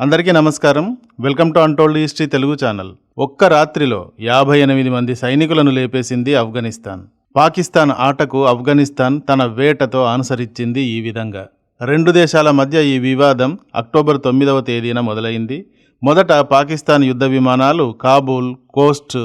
అందరికీ నమస్కారం. Welcome to untold history Telugu channel. ఒక్క రాత్రిలో యాభై ఎనిమిది మంది సైనికులను లేపేసింది ఆఫ్ఘనిస్తాన్. పాకిస్తాన్ ఆటకు ఆఫ్ఘనిస్తాన్ తన వేటతో అనుసరించింది ఈ విధంగా. రెండు దేశాల మధ్య ఈ వివాదం అక్టోబర్ తొమ్మిదవ తేదీన మొదలైంది. మొదట పాకిస్తాన్ యుద్ధ విమానాలు కాబూల్ కోస్ట్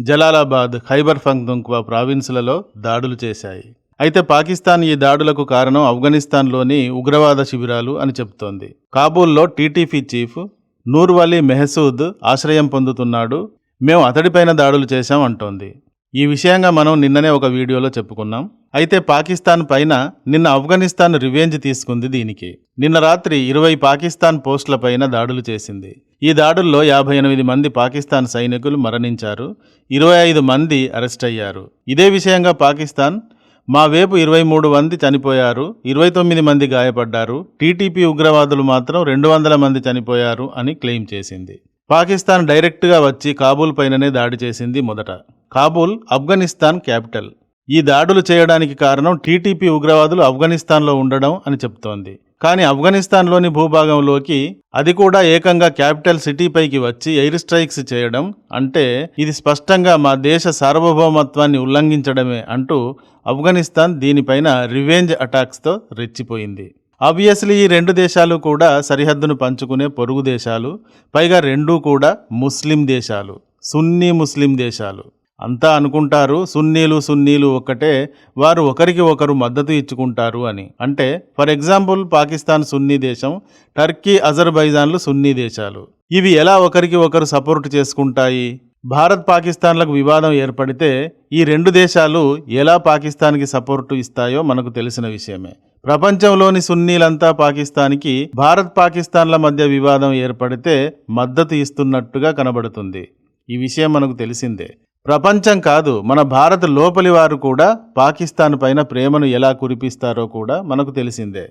జలాలాబాద్ ఖైబర్ దుంక్వా ప్రావిన్సులలో దాడులు చేశాయి. అయితే పాకిస్తాన్ ఈ దాడులకు కారణం ఆఫ్ఘనిస్తాన్లోని ఉగ్రవాద శిబిరాలు అని చెబుతోంది. కాబూల్లో టీటీపీ చీఫ్ నూర్వలీ మెహసూద్ ఆశ్రయం పొందుతున్నాడు. మేము అతడిపైన దాడులు చేశాం అంటోంది. ఈ విషయంగా మనం నిన్ననే ఒక వీడియోలో చెప్పుకున్నాం. అయితే పాకిస్తాన్ పైన నిన్న ఆఫ్ఘనిస్తాన్ రివెంజ్ తీసుకుంది దీనికి. నిన్న రాత్రి ఇరవై పాకిస్తాన్ పోస్టులపైన దాడులు చేసింది. ఈ దాడుల్లో యాభై ఎనిమిది మంది పాకిస్తాన్ సైనికులు మరణించారు. ఇరవై ఐదు మంది అరెస్ట్ అయ్యారు. ఇదే విషయంగా పాకిస్తాన్ మా వైపు ఇరవై మూడు మంది చనిపోయారు ఇరవై తొమ్మిది మంది గాయపడ్డారు టీటీపీ ఉగ్రవాదులు మాత్రం రెండు వందల మంది చనిపోయారు అని క్లెయిమ్ చేసింది. పాకిస్తాన్ డైరెక్ట్గా వచ్చి కాబూల్ పైననే దాడి చేసింది మొదట. కాబూల్ ఆఫ్ఘనిస్తాన్ క్యాపిటల్. ఈ దాడులు చేయడానికి కారణం టీటీపీ ఉగ్రవాదులు ఆఫ్ఘనిస్తాన్లో ఉండడం అని చెప్తోంది. కానీ ఆఫ్ఘనిస్తాన్లోని భూభాగంలోకి అది కూడా ఏకంగా క్యాపిటల్ సిటీపైకి వచ్చి ఎయిర్ స్ట్రైక్స్ చేయడం అంటే ఇది స్పష్టంగా మా దేశ సార్వభౌమత్వాన్ని ఉల్లంఘించడమే అంటూ ఆఫ్ఘనిస్తాన్ దీనిపైన రివెంజ్ అటాక్స్తో రెచ్చిపోయింది. ఆబ్వియస్లీ ఈ రెండు దేశాలు కూడా సరిహద్దును పంచుకునే పొరుగు దేశాలు పైగా రెండూ కూడా ముస్లిం దేశాలు సున్నీ ముస్లిం దేశాలు. అంతా అనుకుంటారు సున్నీలు సున్నీలు ఒక్కటే వారు ఒకరికి ఒకరు మద్దతు ఇచ్చుకుంటారు అని. అంటే ఫర్ ఎగ్జాంపుల్ పాకిస్తాన్ సున్నీ దేశం టర్కీ అజర్బైజాన్లు సున్నీ దేశాలు. ఇవి ఎలా ఒకరికి ఒకరు సపోర్ట్ చేసుకుంటాయి? భారత్ పాకిస్తాన్లకు వివాదం ఏర్పడితే ఈ రెండు దేశాలు ఎలా పాకిస్తాన్కి సపోర్టు ఇస్తాయో మనకు తెలిసిన విషయమే. ప్రపంచంలోని సున్నీలంతా పాకిస్తాన్కి భారత్ పాకిస్తాన్ల మధ్య వివాదం ఏర్పడితే మద్దతు ఇస్తున్నట్టుగా కనబడుతుంది. ఈ విషయం మనకు తెలిసిందే. ప్రపంచం కాదు మన భారత్ లోపలి వారు కూడా పాకిస్తాన్ పైన ప్రేమను ఎలా కురిపిస్తారో కూడా మనకు తెలిసిందే.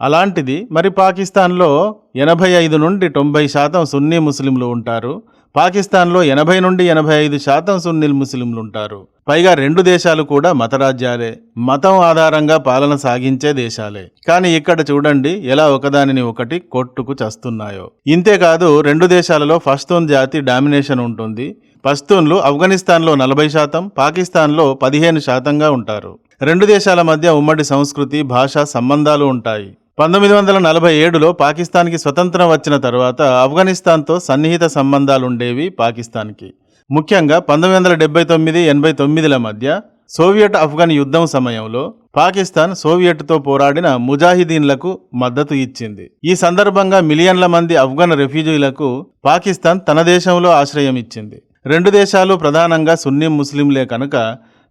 అలాంటిది మరి పాకిస్తాన్లో ఎనభై ఐదు నుండి తొంభై శాతం సున్నీ ముస్లింలు ఉంటారు. పాకిస్తాన్లో ఎనభై నుండి ఎనభై ఐదు శాతం సున్నిల్ ముస్లింలు ఉంటారు పైగా రెండు దేశాలు కూడా మతరాజ్యాలే. మతం ఆధారంగా పాలన సాగించే దేశాలే. కానీ ఇక్కడ చూడండి ఎలా ఒకదానిని ఒకటి కొట్టుకు చస్తున్నాయో. ఇంతేకాదు రెండు దేశాలలో ఫస్తూన్ జాతి డామినేషన్ ఉంటుంది. పస్తూన్లు ఆఫ్ఘనిస్తాన్లో నలభై శాతం పాకిస్తాన్లో పదిహేను శాతంగా ఉంటారు. రెండు దేశాల మధ్య ఉమ్మడి సంస్కృతి భాష సంబంధాలు ఉంటాయి. పంతొమ్మిది వందల నలభై ఏడులో పాకిస్తాన్కి స్వతంత్రం వచ్చిన తర్వాత ఆఫ్ఘనిస్తాన్తో సన్నిహిత సంబంధాలుండేవి పాకిస్తాన్కి. ముఖ్యంగా పంతొమ్మిది వందల డెబ్బై తొమ్మిది ఎనభై తొమ్మిదిల మధ్య సోవియట్ ఆఫ్ఘన్ యుద్ధం సమయంలో పాకిస్తాన్ సోవియట్తో పోరాడిన ముజాహిదీన్లకు మద్దతు ఇచ్చింది. ఈ సందర్భంగా మిలియన్ల మంది ఆఫ్ఘన్ రెఫ్యూజీలకు పాకిస్తాన్ తన దేశంలో ఆశ్రయం ఇచ్చింది. రెండు దేశాలు ప్రధానంగా సున్నీ ముస్లింలే కనుక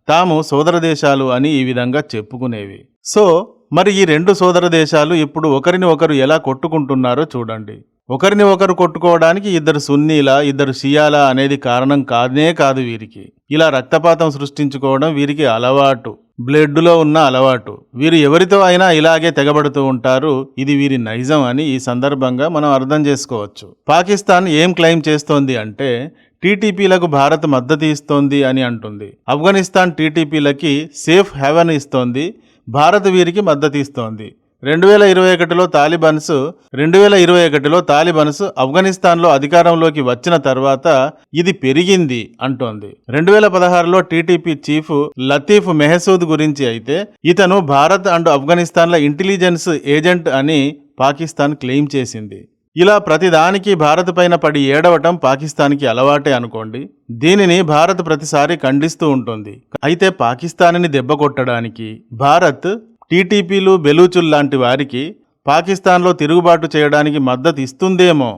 తాము సోదర దేశాలు అని ఈ విధంగా చెప్పుకునేవి. సో మరి ఈ రెండు సోదర దేశాలు ఇప్పుడు ఒకరిని ఒకరు ఎలా కొట్టుకుంటున్నారో చూడండి. ఒకరిని ఒకరు కొట్టుకోవడానికి ఇద్దరు సున్నీలా ఇద్దరు షియాలా అనేది కారణం కాదనే కాదు వీరికి. ఇలా రక్తపాతం సృష్టించుకోవడం వీరికి అలవాటు. బ్లడ్లో ఉన్న అలవాటు. వీరు ఎవరితో అయినా ఇలాగే తెగబడుతూ ఉంటారు. ఇది వీరి నైజం అని ఈ సందర్భంగా మనం అర్థం చేసుకోవచ్చు. పాకిస్తాన్ ఏం క్లెయిమ్ చేస్తోంది అంటే టీటీపీలకు భారత్ మద్దతు ఇస్తోంది అని అంటుంది. ఆఫ్ఘనిస్తాన్ టీటీపీలకి సేఫ్ హెవెన్ ఇస్తోంది. భారత్ వీరికి మద్దతు ఇస్తోంది రెండు వేల ఇరవై ఒకటిలో తాలిబన్స్ రెండు వేల ఇరవై ఒకటిలో తాలిబన్స్ ఆఫ్ఘనిస్తాన్లో అధికారంలోకి వచ్చిన తర్వాత ఇది పెరిగింది అంటోంది. రెండు వేల పదహారులో టీటీపీ చీఫ్ లతీఫ్ మెహసూద్ గురించి అయితే ఇతను భారత్ అండ్ ఆఫ్ఘనిస్తాన్ల ఇంటెలిజెన్స్ ఏజెంట్ అని పాకిస్తాన్ క్లెయిమ్ చేసింది. ఇలా ప్రతిదానికి భారత్ పైన పడి ఏడవటం పాకిస్తాన్కి అలవాటే అనుకోండి. దీనిని భారత్ ప్రతిసారి ఖండిస్తూ ఉంటుంది. అయితే పాకిస్తాన్ని దెబ్బ కొట్టడానికి భారత్ టీటీపీలు బెలూచుల్ లాంటి వారికి పాకిస్తాన్లో తిరుగుబాటు చేయడానికి మద్దతు ఇస్తుందేమో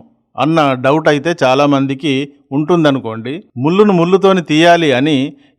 అన్న డౌట్ అయితే చాలామందికి ఉంటుందనుకోండి. ముళ్ళును ముళ్ళుతోని తీయాలి అని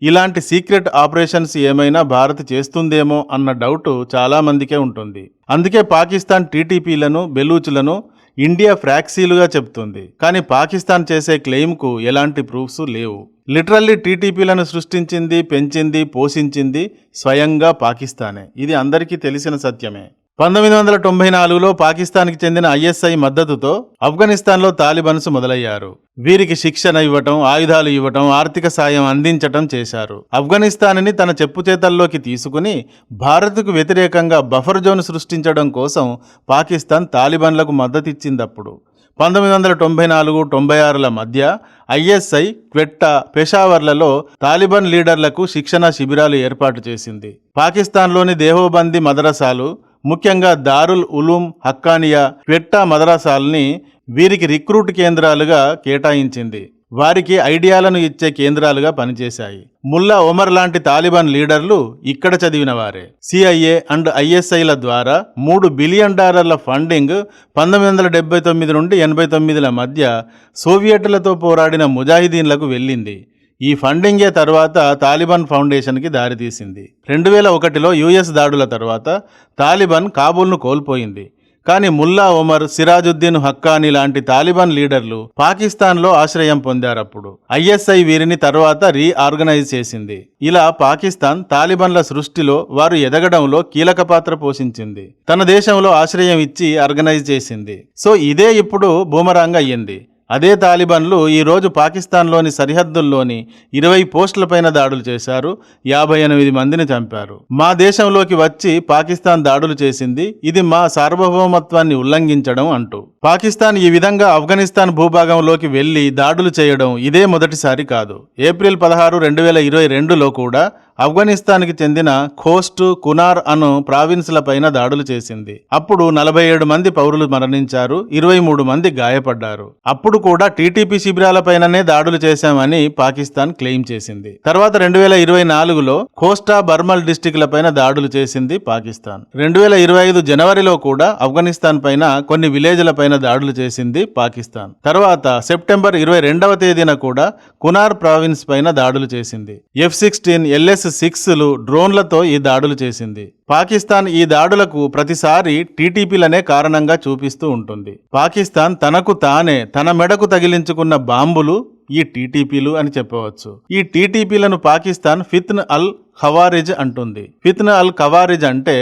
ఇలాంటి సీక్రెట్ ఆపరేషన్స్ ఏమైనా భారత్ చేస్తుందేమో అన్న డౌట్ చాలామందికే ఉంటుంది. అందుకే పాకిస్తాన్ టీటీపీలను బెలూచులను ఇండియా ఫ్రాక్సీలుగా చెప్తుంది కానీ పాకిస్తాన్ చేసే క్లెయిమ్కు ఎలాంటి ప్రూఫ్స్ లేవు. లిటరల్లీ టీటీపీలను సృష్టించింది పెంచింది పోషించింది స్వయంగా పాకిస్తానే. ఇది అందరికీ తెలిసిన సత్యమే. పంతొమ్మిది వందల తొంభై నాలుగులో పాకిస్తాన్కి చెందిన ఐఎస్ఐ మద్దతుతో ఆఫ్ఘనిస్తాన్లో తాలిబన్స్ మొదలయ్యారు. వీరికి శిక్షణ ఇవ్వటం ఆయుధాలు ఇవ్వటం ఆర్థిక సాయం అందించటం చేశారు. ఆఫ్ఘనిస్తాన్ని తన చెప్పు చేతల్లోకి తీసుకుని భారత్కు వ్యతిరేకంగా బఫర్ జోన్ సృష్టించడం కోసం పాకిస్తాన్ తాలిబాన్లకు మద్దతిచ్చిందప్పుడు. పంతొమ్మిది వందల తొంభై నాలుగు తొంభై ఆరుల మధ్య ఐఎస్ఐ క్వెట్టా పెషావర్లలో తాలిబాన్ లీడర్లకు శిక్షణ శిబిరాలు ఏర్పాటు చేసింది. పాకిస్తాన్లోని దేహోబందీ మదరసాలు ముఖ్యంగా దారుల్ ఉలూం హక్కానియా క్వెట్టా మదరాసాల్ని వీరికి రిక్రూట్ కేంద్రాలుగా కేటాయించింది. వారికి ఐడియాలను ఇచ్చే కేంద్రాలుగా పనిచేశాయి. ముల్లా ఒమర్ లాంటి తాలిబాన్ లీడర్లు ఇక్కడ చదివిన వారే సిఐఏ అండ్ ఐఎస్ఐల ద్వారా మూడు బిలియన్ డాలర్ల ఫండింగ్ పంతొమ్మిది వందల డెబ్బై తొమ్మిది నుండి ఎనభై తొమ్మిదిల మధ్య సోవియట్లతో పోరాడిన ముజాహిదీన్లకు వెళ్ళింది. ఈ ఫండింగే తర్వాత తాలిబాన్ ఫౌండేషన్కి దారితీసింది రెండు వేల ఒకటిలో యుఎస్ దాడుల తర్వాత తాలిబాన్ కాబూల్ను కోల్పోయింది. కానీ ముల్లా ఒమర్ సిరాజుద్దీన్ హక్కానీ లాంటి తాలిబాన్ లీడర్లు పాకిస్తాన్లో ఆశ్రయం పొందారప్పుడు ఐఎస్ఐ వీరిని తర్వాత రీఆర్గనైజ్ చేసింది. ఇలా పాకిస్తాన్ తాలిబాన్ల సృష్టిలో వారు ఎదగడంలో కీలక పాత్ర పోషించింది. తన దేశంలో ఆశ్రయం ఇచ్చి ఆర్గనైజ్ చేసింది. సో ఇదే ఇప్పుడు బూమరాంగ్ అయ్యింది. అదే తాలిబాన్లు ఈరోజు పాకిస్తాన్లోని సరిహద్దుల్లోని ఇరవై పోస్టులపైన దాడులు చేశారు యాభై ఎనిమిది మందిని చంపారు. మా దేశంలోకి వచ్చి పాకిస్తాన్ దాడులు చేసింది ఇది మా సార్వభౌమత్వాన్ని ఉల్లంఘించడం అంటూ. పాకిస్తాన్ ఈ విధంగా ఆఫ్ఘనిస్తాన్ భూభాగంలోకి వెళ్ళి దాడులు చేయడం ఇదే మొదటిసారి కాదు. ఏప్రిల్ పదహారు రెండు వేల ఇరవై రెండులో కూడా ఆఫ్ఘనిస్తాన్కి చెందిన ఖోస్ట్ కునార్ అను ప్రావిన్స్లపైన దాడులు చేసింది. అప్పుడు నలభై ఏడు మంది పౌరులు మరణించారు ఇరవై మూడు మంది గాయపడ్డారు. అప్పుడు కూడా టీటీపీ శిబిరాలపైననే దాడులు చేశామని పాకిస్తాన్ క్లెయిమ్ చేసింది. తర్వాత రెండు వేల ఇరవై నాలుగులో ఖోస్టా బర్మల్ డిస్టిక్లపైన దాడులు చేసింది పాకిస్తాన్. రెండు వేల ఇరవై ఐదు జనవరిలో కూడా ఆఫ్ఘనిస్తాన్ పైన కొన్ని విలేజ్ల పైన దాడులు చేసింది పాకిస్తాన్. తర్వాత సెప్టెంబర్ ఇరవై రెండవ తేదీన కూడా కునార్ ప్రావిన్స్ పైన దాడులు చేసింది. ఎఫ్ సిక్స్టీన్ ఎల్ఎస్ సిక్స్లు డ్రోన్లతో ఈ దాడులు చేసింది. పాకిస్తాన్ ఈ దాడులకు ప్రతిసారి టీటీపీలనే కారణంగా చూపిస్తూ ఉంటుంది. పాకిస్తాన్ తనకు తానే తన మెడకు తగిలించుకున్న బాంబులు ఈ టీటీపీలు అని చెప్పవచ్చు. ఈ టీటీపీలను పాకిస్తాన్ ఫిత్న్ అల్ ఖవారిజ్ అంటుంది. ఫిత్న అల్ ఖవారిజ్ అంటే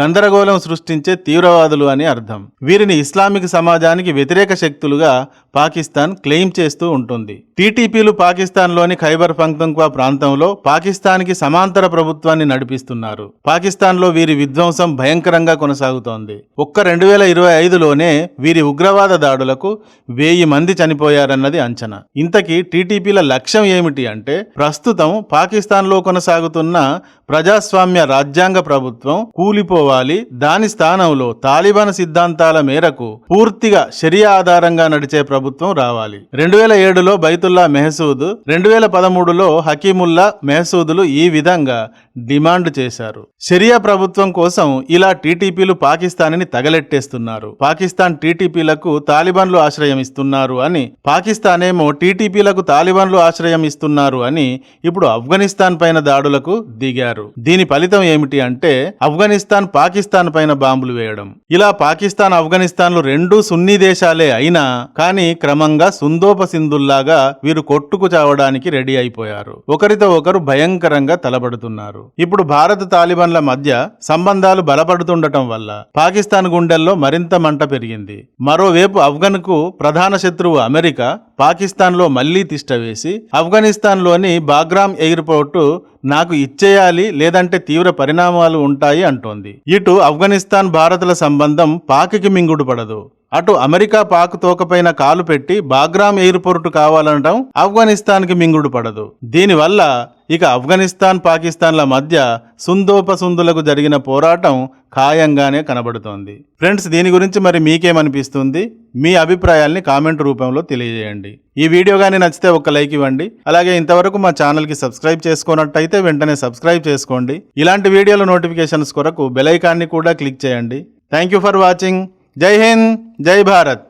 గందరగోళం సృష్టించే తీవ్రవాదులు అని అర్థం. వీరిని ఇస్లామిక్ సమాజానికి వ్యతిరేక శక్తులుగా పాకిస్తాన్ క్లెయిమ్ చేస్తూ ఉంటుంది. టీటీపీలు పాకిస్తాన్లోని ఖైబర్ పంక్తుంక్వా ప్రాంతంలో పాకిస్తాన్కి సమాంతర ప్రభుత్వాన్ని నడిపిస్తున్నారు. పాకిస్తాన్లో వీరి విధ్వంసం భయంకరంగా కొనసాగుతోంది. ఒక్క రెండు వేల ఇరవై ఐదులోనే వీరి ఉగ్రవాద దాడులకు వెయ్యి మంది చనిపోయారన్నది అంచనా. ఇంతకీ టీటీపీల లక్ష్యం ఏమిటి అంటే ప్రస్తుతం పాకిస్తాన్లో కొనసాగుతున్న ప్రజాస్వామ్య రాజ్యాంగ ప్రభుత్వం కూలిపోవాలి. దాని స్థానంలో తాలిబాన్ సిద్ధాంతాల మేరకు పూర్తిగా షరియా ఆధారంగా నడిచే ప్రభుత్వం రావాలి. రెండు వేల ఏడులో బైతుల్లా మెహసూద్ రెండు వేల పదమూడులో హకీముల్లా మెహసూదులు ఈ విధంగా డిమాండ్ చేశారు. షరియా ప్రభుత్వం కోసం ఇలా టీటీపీలు పాకిస్తాన్ని తగలెట్టేస్తున్నారు. పాకిస్తాన్ టీటీపీలకు తాలిబాన్లు ఆశ్రయం ఇస్తున్నారు అని పాకిస్తాన్ ఏమో టీటీపీలకు తాలిబాన్లు ఆశ్రయం ఇస్తున్నారు అని ఇప్పుడు ఆఫ్ఘనిస్తాన్ పైన దాడులకు దిగారు. దీని ఫలితం ఏమిటి అంటే ఆఫ్ఘనిస్తాన్ పాకిస్తాన్ పైన బాంబులు వేయడం. ఇలా పాకిస్తాన్ ఆఫ్ఘనిస్తాన్లు రెండు సున్నీ దేశాలే అయినా కానీ క్రమంగా సుందోపసింధుల్లాగా వీరు కొట్టుకు చావడానికి రెడీ అయిపోయారు. ఒకరితో ఒకరు భయంకరంగా తలబడుతున్నారు. ఇప్పుడు భారత్ తాలిబాన్ల మధ్య సంబంధాలు బలపడుతుండటం వల్ల పాకిస్తాన్ గుండెల్లో మరింత మంట పెరిగింది. మరోవైపు ఆఫ్ఘన్కు ప్రధాన శత్రువు అమెరికా పాకిస్తాన్లో మళ్ళీ తిష్టవేసి ఆఫ్ఘనిస్తాన్లోని బాగ్రామ్ ఎయిర్పోర్టు నాకు ఇచ్చేయాలి లేదంటే తీవ్ర పరిణామాలు ఉంటాయి అంటోంది. ఇటు ఆఫ్ఘనిస్తాన్ భారత్ల సంబంధం పాకికి మింగుడు పడదు అటు అమెరికా పాక్ తోకపైన కాలు పెట్టి బాగ్రామ్ ఎయిర్పోర్టు కావాలనడం ఆఫ్ఘనిస్తాన్కి మింగుడు పడదు. దీనివల్ల ఇక ఆఫ్ఘనిస్తాన్ పాకిస్తాన్ల మధ్య సుందోపసుందులకు జరిగిన పోరాటం ఖాయంగానే కనబడుతోంది. ఫ్రెండ్స్ దీని గురించి మరి మీకేమనిపిస్తుంది? మీ అభిప్రాయాల్ని కామెంట్ రూపంలో తెలియజేయండి. ఈ వీడియో కానీ నచ్చితే ఒక లైక్ ఇవ్వండి. అలాగే ఇంతవరకు మా ఛానల్కి సబ్స్క్రైబ్ చేసుకున్నట్టయితే వెంటనే సబ్స్క్రైబ్ చేసుకోండి. ఇలాంటి వీడియోల నోటిఫికేషన్స్ కొరకు బెలైకాన్ని కూడా క్లిక్ చేయండి. Thank you for watching. जय हिंद जय भारत।